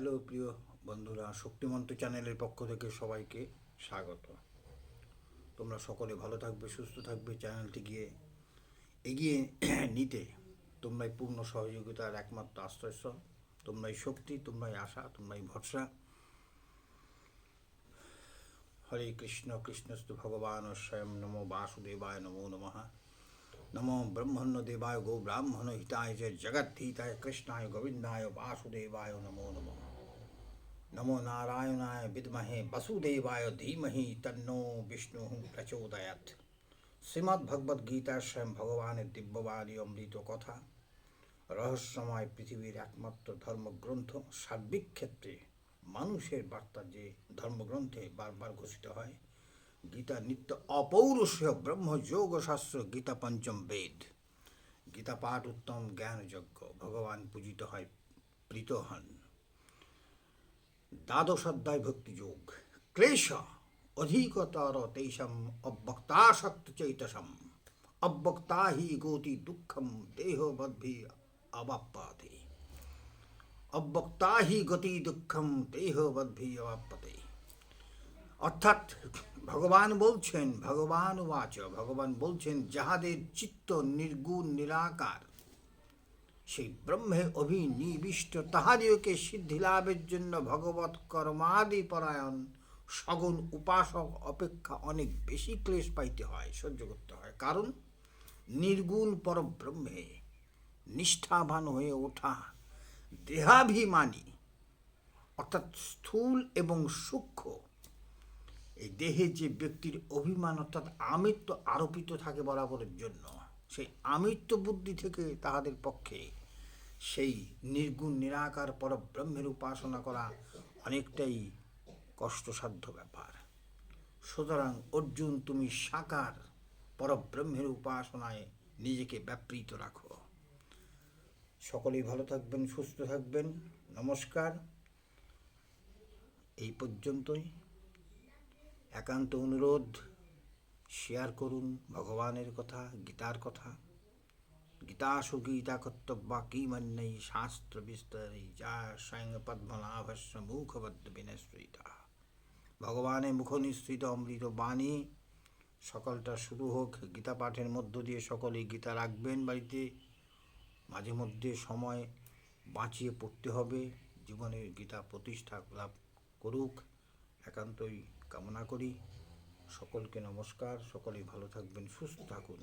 Hello প্রিয় বন্ধুরা, শক্তিমন্ত চ্যানেলের পক্ষ থেকে সবাইকে স্বাগত। তোমরা সকলে ভালো থাকবে, সুস্থ থাকবে, চ্যানেলটি গিয়ে এগিয়ে নিতে তোমরাই পূর্ণ সহযোগিতার একমাত্র আশ্রয়স্থল তোমরাই শক্তি, তোমরাই আশা, তোমরাই ভরসা। হরে কৃষ্ণ, কৃষ্ণস্তু ভগবান, স্বয়ং নমো বাসুদেবায় নমো নমঃ। নমো ব্রহ্মণ্য দেবায় গো ব্রাহ্মণ হিতায় হিতায় কৃষ্ণায় গোবিন্দায় বাসুদেবায় নমো নমঃ। নমো নারায়ণায় বিদ্মহে বসুদেবায় ধীমহি তন্নো বিষ্ণু প্রচোদয়াৎ শ্রীমদ্ ভগবদ্ গীতা স্বয়ং ভগবানের দিব্যবাণী অমৃত কথা রহস্যময় পৃথিবীর একমাত্র ধর্মগ্রন্থ সার্বিক ক্ষেত্রে মানুষের বার্তা যে ধর্মগ্রন্থে বারবার ঘোষিত হয় গীতা নিত্য অপৌরুষীয় ব্রহ্মযোগ শাস্ত্র গীতা পঞ্চম বেদ গীতা পাঠ উত্তম জ্ঞানযজ্ঞ ভগবান পূজিত হয় প্রীত হন দ্বাদশ অধ্যায় ভক্তিযোগ ক্লেশ অধিকতর তেষাম অব্যক্তাসক্ত চৈতসম অব্যক্তা হি গতি দুঃখম দেহবদ্ভি অবাপ্পাতে। অব্যক্তা হি গতি দুঃখম দেহবদ্ভি অবাপ্পতে। অর্থাৎ ভগবান বলছেন, ভগবান বাচ ভগবান বলছেন, যাহাদের চিত্ত নির্গুণ, নিরাকার সেই ব্রহ্মে অভিনিবিষ্ট তাহাদিওকে সিদ্ধি লাভের জন্য ভগবত কর্মাদি পরায়ণ সগুণ উপাসক অপেক্ষা অনেক বেশি ক্লেশ পাইতে হয়, সহ্য করতে হয়। কারণ নির্গুণ পরব্রহ্মে নিষ্ঠাবান হয়ে ওঠা দেহাভিমানী, অর্থাৎ স্থূল এবং সূক্ষ্ম, এই দেহে যে ব্যক্তির অভিমান, অর্থাৎ আমিত্ব আরোপিত থাকে বরাবরের জন্য সেই আমিত্ব বুদ্ধি থেকে তাহাদের পক্ষে সেই নির্গুণ, নিরাকার, পরব্রহ্মের উপাসনা করা অনেকটাই কষ্টসাধ্য ব্যাপার। সুতরাং অর্জুন, তুমি সাকার, পরব্রহ্মের উপাসনায় নিজেকে ব্যাপৃত রাখো। সকলেই ভালো থাকবেন, সুস্থ থাকবেন। নমস্কার। এই পর্যন্তই। একান্ত অনুরোধ। শেয়ার করুন ভগবানের কথা, গীতার কথা। গীতা কর্তব্যা কি মন্যই শাস্ত্র বিস্তরী যা স্বয়ং পদ্মনাভস্য মুখবদ্ধ বিনশ্রিতা ভগবানের মুখ নিঃসৃত অমৃত বাণী সকালটা শুরু হোক। গীতা পাঠের মধ্য দিয়ে সকলেই গীতা রাখবেন বাড়িতে। মাঝে মধ্যে সময় বাঁচিয়ে পড়তে হবে। জীবনের গীতা প্রতিষ্ঠা লাভ করুক। একান্তই কামনা করি। সকলকে নমস্কার সকলেই ভালো থাকবেন সুস্থ থাকুন।